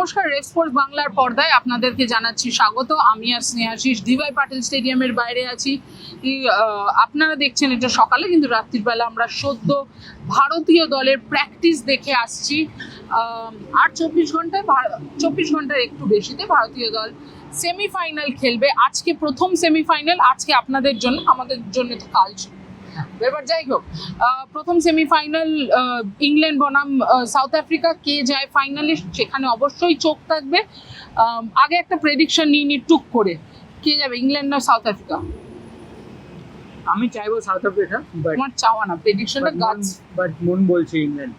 নমস্কার রেসপোর্ট বাংলার পর্দায় আপনাদেরকে জানাচ্ছি স্বাগত। আমি আর স্নেহাশিস ডিভাই পাটিল স্টেডিয়ামের বাইরে আছি। আপনারা দেখছেন এটা সকালে, কিন্তু রাত্রিবেলা আমরা সদ্য ভারতীয় দলের প্র্যাকটিস দেখে আসছি। আর চব্বিশ ঘন্টায় চব্বিশ ঘণ্টার একটু বেশিতে ভারতীয় দল সেমিফাইনাল খেলবে। আজকে প্রথম সেমিফাইনাল আজকে আপনাদের জন্য, আমাদের জন্য তো কাল ছিল। এবার যাই হোক প্রথম সেমিফাইনাল ইংল্যান্ড বনাম সাউথ আফ্রিকা কে যায় ফাইনালিস্ট সেখানে অবশ্যই চোখ থাকবে। আগে একটা প্রেডিকশন নিয়ে নি টুক করে। কে যাবে ইংল্যান্ড না সাউথ আফ্রিকা আমি চাইব সাউথ আফ্রিকা তোমার চাওয়া না প্রেডিকশনটা গাছ বাট মন বলছে ইংল্যান্ড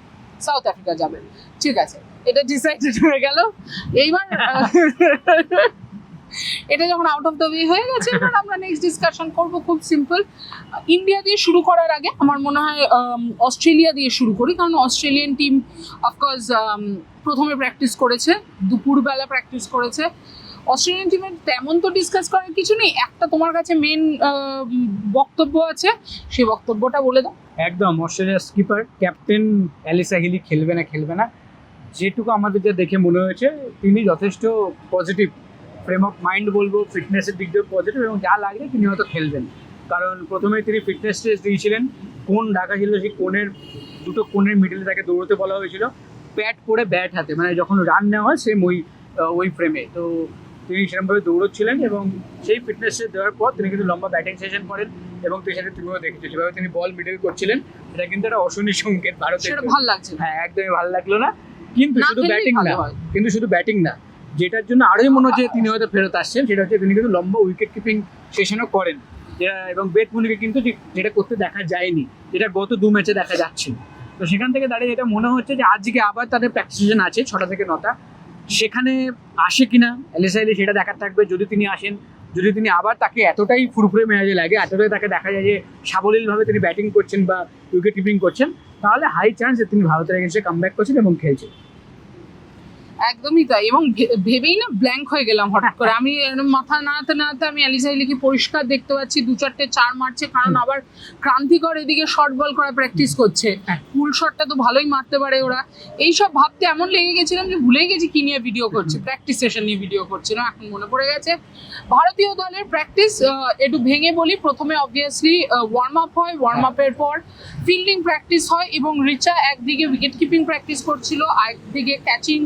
সাউথ আফ্রিকা যাবে। ঠিক আছে এটা ডিসাইডেড হয়ে গেল। এইবার এটা যখন আউট অফ দ্য ওয়ে হয়ে গেছে, এবার আমরা নেক্সট ডিসকাশন করব খুব সিম্পল ইন্ডিয়া দিয়ে শুরু করার আগে আমার মনে হয় অস্ট্রেলিয়া দিয়ে শুরু করি, কারণ অস্ট্রেলিয়ান টিম অফকোর্স প্রথমে প্র্যাকটিস করেছে, দুপুরবেলা প্র্যাকটিস করেছে। অস্ট্রেলিয়ান টিমের তেমন তো ডিসকাস করার কিছু নেই, একটা তোমার কাছে মেন বক্তব্য আছে, সেই বক্তব্যটা বলে দাও। একদম অস্ট্রেলিয়ার স্কিপার ক্যাপ্টেন অ্যালিসা হিলি খেলবে না খেলবে না। যেটুকু আমাদের যা দেখে মনে হয়েছে, তিনি যথেষ্ট পজিটিভ ফ্রেম অফ মাইন্ড বলব ফিটনেসের দিক দিয়ে পজিটিভ এবং যা লাগবে তিনি হয়তো খেলবেন। কারণ প্রথমে তিনি ফিটনেস টেস্ট দিয়েছিলেন কোন ঢাকা ছিল সেই কোণের দুটো কোণের মিডলে তাকে দৌড়তে বলা হয়েছিল প্যাট করে ব্যাট হাতে মানে যখন রান নেওয়া হয় সেম ওই ওই ফ্রেমে তো তিনি সেরকমভাবে দৌড়চ্ছিলেন এবং সেই ফিটনেস দেওয়ার পর তিনি কিন্তু লম্বা ব্যাটিং সেশন করেন এবং তুই সেটা তুমিও দেখেছ যেভাবে তিনি বল মিডল করছিলেন। এটা কিন্তু একটা অশনি সংকেত ভারতের ভালো লাগছে হ্যাঁ একদমই ভালো লাগল না। কিন্তু শুধু ব্যাটিং না। কিন্তু শুধু ব্যাটিং না যেটার জন্য আরোই মনে হচ্ছে তিনি হয়তো ফেরত আসছেন, সেটা হচ্ছে তিনি কিন্তু লম্বা উইকেট কিপিং সেশনও করেন। এবং বেট মুনিকে কিন্তু যেটা করতে দেখা যায়নি, যেটা গত দু ম্যাচে দেখা যাচ্ছে। তো সেখান থেকে দাঁড়িয়ে এটা মনে হচ্ছে যে, আজকে আবার তাদের প্র্যাকটিস আছে ছটা থেকে নটা। সেখানে আসে কিনা এলএসআইলে সেটা দেখার থাকবে। যদি তিনি আসেন, যদি তিনি আবার তাকে এতটাই ফুরফুরে মেজাজে লাগে, এতটাই তাকে দেখা যায় যে, সাবলীলভাবে তিনি ব্যাটিং করছেন বা উইকেট কিপিং করছেন, তাহলে হাই চান্স যে তিনি ভারতের এগেন্সে কাম ব্যাক করছেন এবং খেলছেন। একদমই তাই। এবং ভেবেই না ব্ল্যাঙ্ক হয়ে গেলাম হঠাৎ করে। আমি মাথা নাড়াতে নাড়াতে আমি অ্যালিসাইলিকে পরিষ্কার দেখতে পাচ্ছি দু চারটে চার মারছে কারণ আবার ক্রান্তিকর এদিকে শর্ট বল করা প্র্যাকটিস করছে। ফুল শটটা তো ভালোই মারতে পারে ওরা। এইসব ভাবতে এমন লেগে গেছিলাম যে ভুলেই গেছি কি নিয়ে ভিডিও করছে প্র্যাকটিস সেশন নিয়ে ভিডিও করছিলাম এখন মনে পড়ে গেছে। ভারতীয় দলের প্র্যাকটিস একটু ভেঙে বলি। প্রথমে অবভিয়াসলি ওয়ার্ম আপ হয় ওয়ার্ম আপের পর ফিল্ডিং প্র্যাকটিস হয় এবং রিচা একদিকে উইকেট কিপিং প্র্যাকটিস করছিল আরেকদিকে ক্যাচিং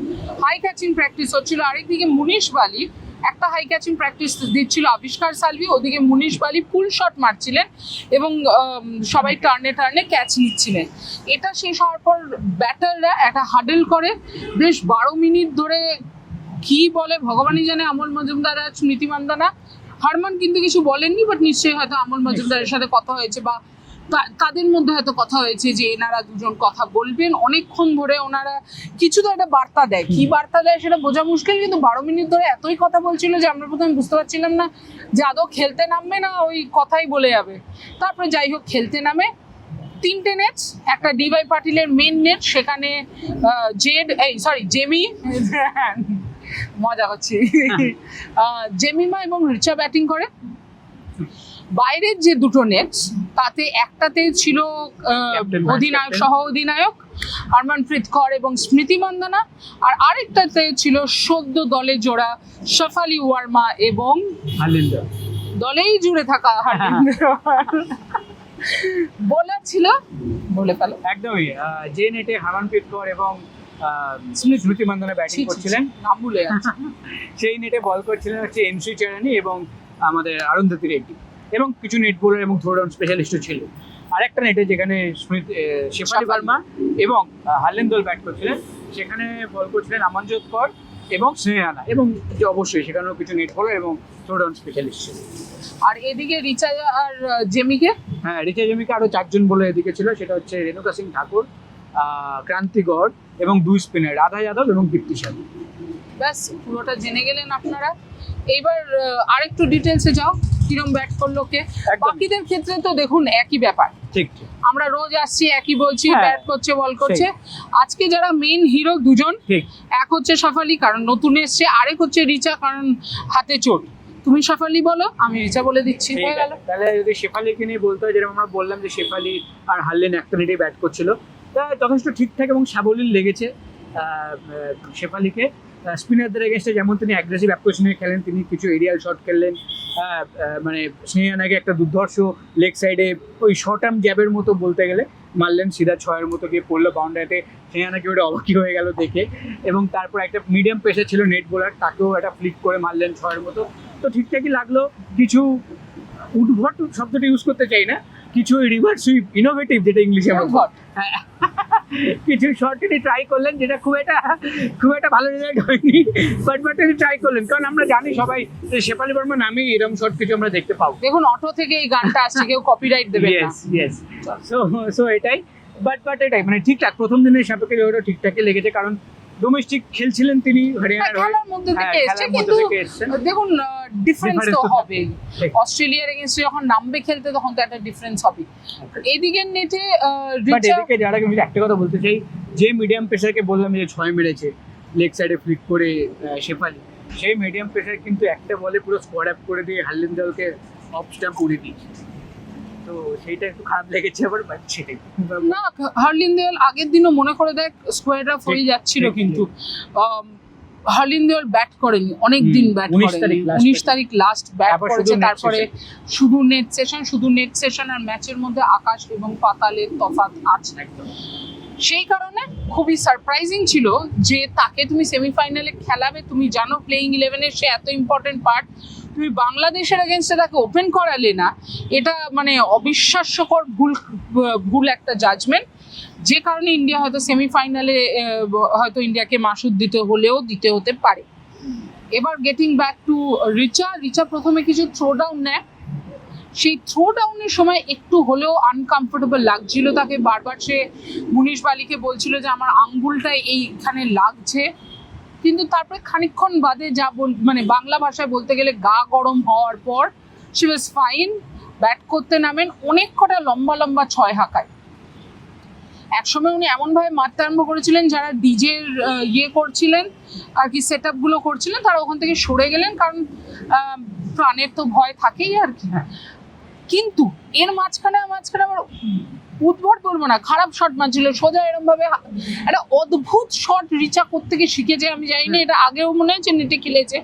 হাই ক্যাচিং প্র্যাকটিস হচ্ছিল। আরেকদিকে মুনিশ বালি, একটা হাই ক্যাচিং প্র্যাকটিস দিচ্ছিল আবিষ্কার সালভি, ওদিকে মুনিশ বালি ফুল শট মারছিলেন এবং সবাই টার্নে টার্নে ক্যাচ নিচ্ছিলেন। এটা শেষ হওয়ার পর ব্যাটাররা একটা হাডেল করে। বেশ বারো মিনিট ধরে কি বলে ভগবানই জানে আমল মজুমদার আর স্মৃতি মান্দানা। হারমান কিন্তু কিছু বলেননি বাট নিশ্চয়ই হয়তো আমল মজুমদারের সাথে কথা হয়েছে বা তাদের মধ্যে হয়তো কথা হয়েছে যে এনারা দুজন কথা বলবেন? অনেকক্ষণ ধরে ওনারা কিছু তো একটা বার্তা দেয়। কি বার্তা দেয় সেটা বোঝা মুশকিল কিন্তু বারো মিনিট ধরে এতই কথা বলছিল যে আমরা প্রথমে বুঝতে পারছিলাম না যে আদৌ খেলতে নামবে না ওই কথাই বলে যাবে। তারপরে যাই হোক খেলতে নামে। তিনটে নেট একটা ডিভাই পাটিলের মেন নেট সেখানে জেড এই সরি জেমি মজা হচ্ছে। জেমিমা এবং রিচা ব্যাটিং করে। বাইরের যে দুটো নেট তাতে একটাতে ছিল অধিনায়ক সহ অধিনায়ক হরমনপ্রীত কর এবং স্মৃতি মান্দানা। আর আরেকটাতে ছিল সদ্য দলে জোড়া শফালি ওয়ার্মা এবং দলেই জুড়ে থাকা বলার ছিল বলে ফেলো। একদমই যে নেটে হারমানপ্রীত কর এবং স্মৃতি মান্দানা ব্যাটিং করছিলেন। নাম ভুলে সেই নেটে বল করছিলেন হচ্ছে এনসি চেরানি এবং আমাদের অরুন্ধতী রেড্ডি। এবং কিছু নেট বোলার এবং থ্রোডাউন স্পেশালিস্টও ছিল। আরেকটা নেটে যেখানে স্মৃতি আহ, শেফালি। বার্মা এবং হার্লেন দল ব্যাট করছিলেন সেখানে বল করছিলেন আমানজোত কর এবং স্নেহানা এবং অবশ্যই সেখানেও কিছু নেট বোলার এবং থ্রোডাউন স্পেশালিস্ট ছিল। আর এদিকে রিচা আর জেমিকে? হ্যাঁ রিচা জেমিকে আরও চারজন বলে এদিকে ছিল সেটা হচ্ছে রেণুকা সিং ঠাকুর আহ, ক্রান্তি গড় এবং দুই স্পিনার রাধা যাদব এবং দীপ্তি ব্যাস পুরোটা জেনে গেলেন আপনারা। এইবার আরেকটু ডিটেলসে যাও। কিরম ব্যাট করল কে? বাকিদের ক্ষেত্রে তো দেখুন একই ব্যাপার। ঠিক আমরা রোজ আসছি একই বলছি। ব্যাট করছে বল করছে। আজকে যারা মেন হিরো দুজন এক হচ্ছে সাফালি কারণ নতুন এসছে। আরেক হচ্ছে রিচা কারণ হাতে চোট। তুমি সাফালি বলো আমি রিচা বলে দিচ্ছি। হয়ে গেল। তাহলে যদি শেফালিকে নিয়ে বলতে হয় যেরকম আমরা বললাম যে শেফালি আর হারলেন একটা নেটে ব্যাট করছিল তা যথেষ্ট ঠিকঠাক এবং সাবলীল লেগেছে শেফালিকে। স্পিনারদের এগেনস্টে যেমন তিনি অ্যাগ্রেসিভ অ্যাপ্রোচ নিয়ে খেলেন তিনি কিছু এরিয়াল শট খেললেন। মানে স্নেহানাকে একটা দুর্ধর্ষ লেগ সাইডে ওই শর্ট আর্ম জ্যাবের মতো বলতে গেলে মারলেন সিধা ছয়ের মতো গিয়ে পড়ল বাউন্ডারিতে স্নেহানাকে ওটা অবাকি হয়ে গেল দেখে। এবং তারপর একটা মিডিয়াম পেসার ছিল নেট বোলার তাকেও একটা ফ্লিক করে মারলেন ছয়ের মতো। তো ঠিকঠাকই লাগল। কিছু উদ্ভট শব্দটা ইউজ করতে চাই না। কিছু রিভার্স সুইপ ইনোভেটিভ যেটা ইংলিশে আমরা। হ্যাঁ। কিছু শর্ট তিনি ট্রাই করলেন যেটা খুব একটা খুব একটা ভালো রেজাল্ট হয়নি বাট বাট তিনি ট্রাই করলেন কারণ আমরা জানি সবাই যে শেফালি বর্মা নামে এরকম শর্ট কিছু আমরা দেখতে পাবো। দেখুন অটো থেকে এই গানটা আসছে কেউ কপিরাইট দেবে না। ইয়েস ইয়েস সো সো এটাই বাট বাট এটাই মানে ঠিকঠাক প্রথম দিনের সাপেক্ষে ওটা ঠিকঠাকই লেগেছে কারণ ডোমেস্টিক খেলছিলেন তিনি হ্যাঁ, হয়ে। খেলার মধ্যে হ্যাঁ, থেকে এসছে কিন্তু দেখুন ডিফারেন্স তো ঠিক। অস্ট্রেলিয়ার এগেনস্টে যখন নামবে খেলতে তখন তো একটা ডিফারেন্স হবে এদিকের নেটে এদিকে যারা আমি একটা কথা বলতে চাই যে মিডিয়াম পেসারকে বললাম যে ছয় মেরেছে লেগ সাইডে ফ্লিক করে শেফালি সেই মিডিয়াম পেসার কিন্তু একটা বলে পুরো স্কোয়াড আপ করে দিয়ে হারলিন দলকে অফ স্ট্যাম্প করে দিয়েছে। তো সেইটা একটু খারাপ লেগেছে আবার বাট সেটাই না হার্লিন দেওয়াল আগের দিনও মনে করে দেখ স্কোয়ার অফ হয়ে যাচ্ছিল কিন্তু হার্লিন দেওয়াল ব্যাট করেনি অনেক দিন ব্যাট 19 করেনি। তারিখ উনিশ তারিখ লাস্ট ব্যাট করেছে তারপরে শুধু নেট সেশন শুধু নেট সেশন আর ম্যাচের মধ্যে আকাশ এবং পাতালের তফাৎ আছে। একদম। সেই কারণে খুবই সারপ্রাইজিং ছিল যে তাকে তুমি সেমিফাইনালে খেলাবে তুমি জানো প্লেইং ইলেভেনের সে এত ইম্পর্টেন্ট পার্ট তুমি বাংলাদেশের এগেনস্টে তাকে ওপেন করালে না, এটা মানে অবিশ্বাস্যকর ভুল ভুল একটা জাজমেন্ট যে কারণে ইন্ডিয়া হয়তো সেমিফাইনালে হয়তো ইন্ডিয়াকে মাসুদ দিতে হলেও দিতে হতে পারে। এবার getting back to Richa Richa প্রথমে কিছু থ্রো ডাউন নেয়। সেই থ্রো ডাউনের সময় একটু হলেও আনকমফোর্টেবল লাগছিল তাকে। বারবার সে মুনিশ বালিকে বলছিল যে, আমার আঙ্গুলটা এইখানে লাগছে। কিন্তু তারপরে খানিকক্ষণ বাদে যা বল মানে বাংলা ভাষায় বলতে গেলে গা গরম হওয়ার পর শি ওয়াজ ফাইন ব্যাট করতে নামেন অনেক কটা লম্বা লম্বা ছয় হাঁকায়। একসময় উনি এমনভাবে মারতে আরম্ভ করেছিলেন, যারা ডিজের ইয়ে করছিলেন আর কি সেট আপগুলো করছিলেন, তারা ওখান থেকে সরে গেলেন কারণ প্রাণের তো ভয় থাকেই আর কি। কিন্তু এর মাঝখানে মাঝখানে আমার উদ্ভট বলব না খারাপ শট মারছিল সোজা এরকম ভাবে একটা অদ্ভুত শট রিচা করতে গিয়ে শিখেছে আমি জানি না এটা আগেও মনে হচ্ছে নেটে খেলেছে।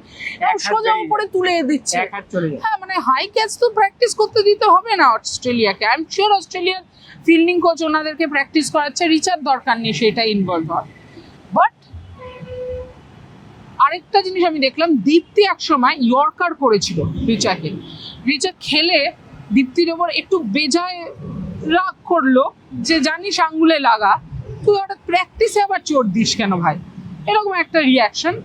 সোজা উপরে তুলে দিচ্ছে। এক হ্যাঁ মানে হাই ক্যাচ তো প্র্যাকটিস করতে দিতে হবে না অস্ট্রেলিয়াকে। আই এম শিওর অস্ট্রেলিয়ার ফিল্ডিং কোচ ওনাদেরকে প্র্যাকটিস করাচ্ছে রিচার দরকার নেই সেটা ইনভলভ হয় বাট আরেকটা জিনিস আমি দেখলাম দীপ্তি একসময় ইয়র্কার করেছিল রিচাকে। রিচা খেলে দীপ্তির ওপর একটু বেজায় রাগ করল যে জানিস আঙ্গুলে লাগা তুই হঠাৎ প্র্যাকটিসে আবার চোট দিস কেন ভাই? এরকম একটা রিয়াকশন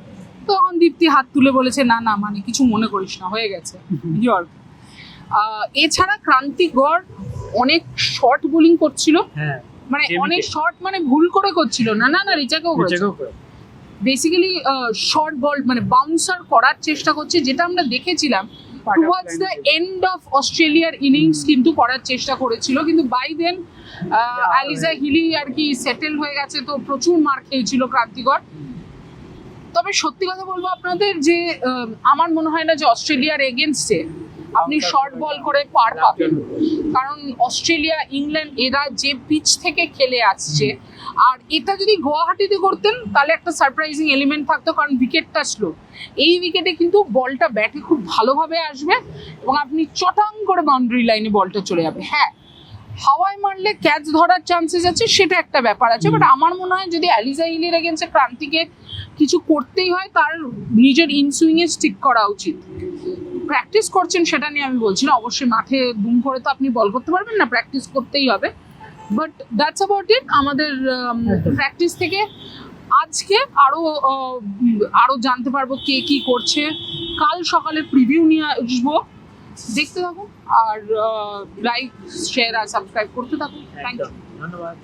তখন দীপ্তি হাত তুলে বলেছে না না মানে কিছু মনে করিস না হয়ে গেছে। এছাড়া ক্রান্তি গড় অনেক শর্ট বোলিং করছিল। হ্যাঁ মানে অনেক শর্ট মানে ভুল করে করছিল। না না না রিচাকেও। বেসিক্যালি শর্ট বল মানে বাউন্সার করার চেষ্টা করছে যেটা আমরা দেখেছিলাম টুয়ার্ডস দ্য এন্ড অফ অস্ট্রেলিয়ার ইনিংস কিন্তু করার চেষ্টা করেছিল কিন্তু বাই দেন আলিজা হিলি আর কি সেটেল হয়ে গেছে তো প্রচুর মার খেয়েছিল ক্রান্তিকর তবে সত্যি কথা বলব আপনাদের যে আমার মনে হয় না যে অস্ট্রেলিয়ার এগেনস্টে আপনি শর্ট বল করে পার পাবেন। কারণ অস্ট্রেলিয়া, ইংল্যান্ড এরা যে পিচ থেকে খেলে আসছে, আর এটা যদি গুয়াহাটিতে করতেন, তাহলে একটা সারপ্রাইজিং এলিমেন্ট থাকতো, কারণ উইকেটটা স্লো এই উইকেটে কিন্তু বলটা ব্যাটে খুব ভালোভাবে আসবে এবং আপনি চটাং করে বাউন্ডারি লাইনে বলটা চলে যাবে। হ্যাঁ হাওয়ায় মারলে ক্যাচ ধরার চান্সেস আছে, সেটা একটা ব্যাপার আছে বাট আমার মনে হয় যদি অ্যালিজা হিলের এগেন্সে ক্রান্তিকে কিছু করতেই হয়, তার নিজের ইনসুইংয়ে স্টিক করা উচিত। প্র্যাকটিস করছেন সেটা নিয়ে আমি বলছি না। অবশ্যই মাঠে দুম করে তো আপনি বল করতে পারবেন না প্র্যাকটিস করতেই হবে। বাট দ্যাটস অ্যাবাউট ইট আমাদের প্র্যাকটিস থেকে আজকে আরও আরও জানতে পারব কে কি করছে। কাল সকালে প্রিভিউ নিয়ে আসব। দেখতে থাকুন। আর লাইক শেয়ার আর সাবস্ক্রাইব করতে থাকুন। থ্যাংক ইউ ধন্যবাদ।